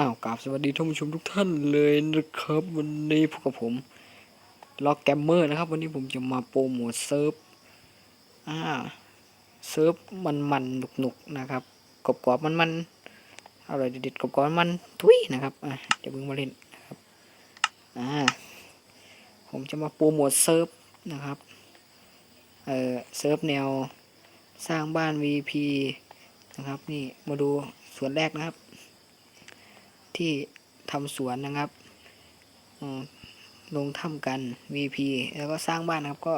อ้าวกราบสวัสดีท่านผู้ชมทุกท่านเลยนะครับ วันนี้พบกับผมล็อกแกมเมอร์นะครับ วันนี้ผมจะมาโปรโมทเซิร์ฟอ่าเซิร์ฟมันมันหนุกๆนะครับกรอบๆมันมันอร่อยเด็ดๆกรอบมันทุยนะครับอะเดี๋ยวเพิ่งมาเล่นนะครับอ่าผมจะมาโปรโมทเซิร์ฟนะครับเอ่อเซิร์ฟแนวสร้างบ้าน VP นะครับนี่มาดูส่วนแรกนะครับ ที่ทำสวนนะครับลงถ้ำกัน VP แล้วก็สร้างบ้านนะครับก็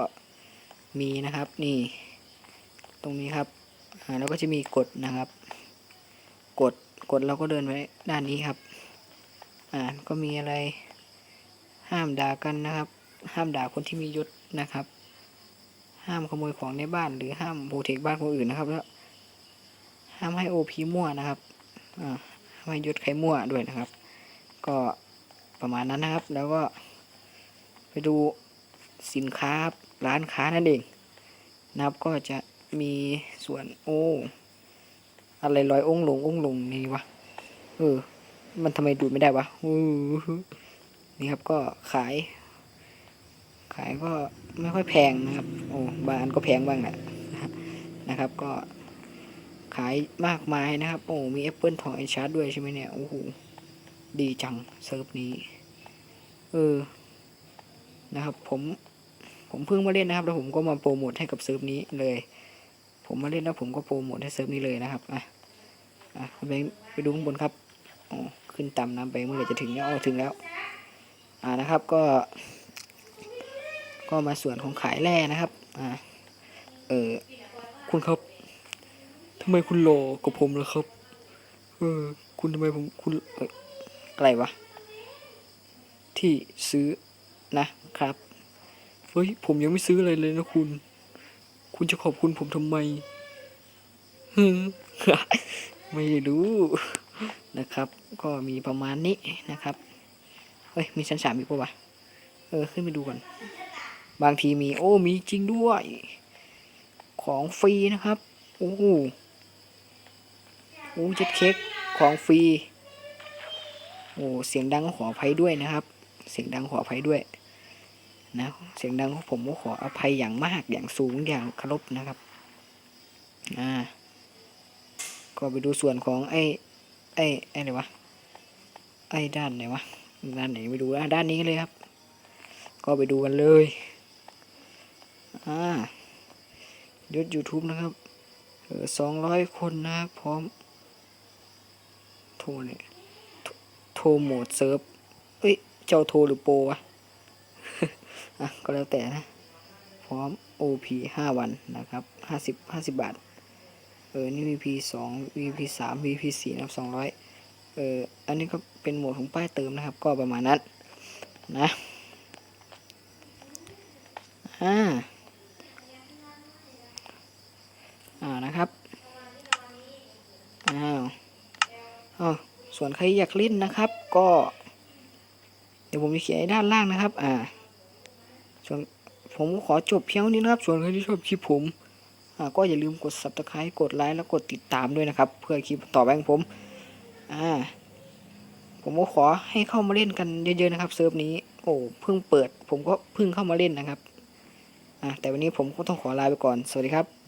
มีนะครับนี่ ตรงนี้ครับแล้วก็จะมีกฎนะครับกฎกฎเราก็เดินไว้ด้านนี้ครับ อ่าก็มีอะไร ห้ามด่ากันนะครับ ห้ามด่าคนที่มียศนะครับ ห้ามขโมยของในบ้าน หรือห้ามโปรเทคบ้านคนอื่นนะครับแล้วห้ามให้โอพีมั่วนะครับ อ่า ไม่ยุดไข่มั่วด้วยนะครับ ก็ประมาณนั้นนะครับ แล้วก็ไปดูสินค้าร้านค้านั่นเองนะครับก็จะมีส่วนโอ้อะไรลอยองค์ลงองค์ลงนี่วะเออ มันทำไมดูดไม่ได้วะออนี่ครับก็ขาย ขายก็ไม่ค่อยแพงนะครับ โอ้บางอันก็แพงบ้างแหละนะครับ ก็ ขายมากมายนะครับ โอ้มีแอปเปิลทองไอชาร์ดด้วยใช่ไหมเนี่ย โอ้โห ดีจังเซิร์ฟนี้ เออ นะครับ ผม ผมเพิ่งมาเล่นนะครับ แล้วผมก็มาโปรโมทให้กับเซิร์ฟนี้เลย ผมมาเล่นแล้วผมก็โปรโมทให้เซิร์ฟนี้เลยนะครับ อะ อะไปไปดูข้างบนครับอ๋อขึ้นต่ำน้ำไปเมื่อไหร่จะถึงเนี่ยอ๋อถึงแล้ว อ่านะครับ ก็ ก็มาส่วนของขายแร่นะครับ อ่า เออคุณครับำไมคุณโลกับผมล่ะครับ เออ คุณทำไมผมคุณอะไรวะ ที่ซื้อนะครับ เฮ้ย ผมยังไม่ซื้ออะไรเลยนะคุณ คุณจะขอบคุณผมทำไมฮึไม่รู้นะครับ ก็มีประมาณนี้นะครับ เฮ้ย มีชั้นสามอีกปะวะ เออ ขึ้นไปดูก่อน บางทีมี โอ้ มีจริงด้วย ของฟรีนะครับ โอ้ โอ้เจ็ดเค้กของฟรีโอ้เสียงดังขออภัยด้วยนะครับ เสียงดังขออภัยด้วยนะเสียงดังของผมก็ขออภัยอย่างมากอย่างสูงอย่างเคารพนะครับอ่าก็ไปดูส่วนของไอ้ไอ้ไอ้ไหนวะไอ้ด้านไหนวะด้านไหนไปดูอะด้านนี้เลยครับ ก็ไปดูกันเลยอ่ายศ YouTube นะครับสองร้อยคนนะครับพร้อม โทรเนี่ยโทโทรโหมดเซิร์ฟเอ้ย เจ้าโทรหรือโปรวะ อะ ก็แล้วแต่นะ พร้อม OP ห้าวันนะครับห้าสิบห้าสิบบาท เออ นี่ VP สอง VP สาม VP สี่นะครับสองร้อยเออ อันนี้ก็เป็นโหมดของป้ายเติมนะครับ ก็ประมาณนั้น นะ อ่า อ่านะครับ อ้าว อ้าส่วนใครอยากเล่นนะครับ ก็ เดี๋ยวผมจะเขียนด้านล่างนะครับ อ่า ส่วนผมขอจบเพียงเท่านี้นะครับ ส่วนใครที่ชอบคลิปผมอ่าก็อย่าลืมกด subscribe กดไลค์แล้วกดติดตามด้วยนะครับ เพื่อคลิปต่อไปของผม อ่า ผมก็ขอให้เข้ามาเล่นกันเยอะๆนะครับเซิร์ฟนี้ โอ้เพิ่งเปิด ผมก็เพิ่งเข้ามาเล่นนะครับ อ่าแต่วันนี้ผมก็ต้องขอลาไปก่อน สวัสดีครับ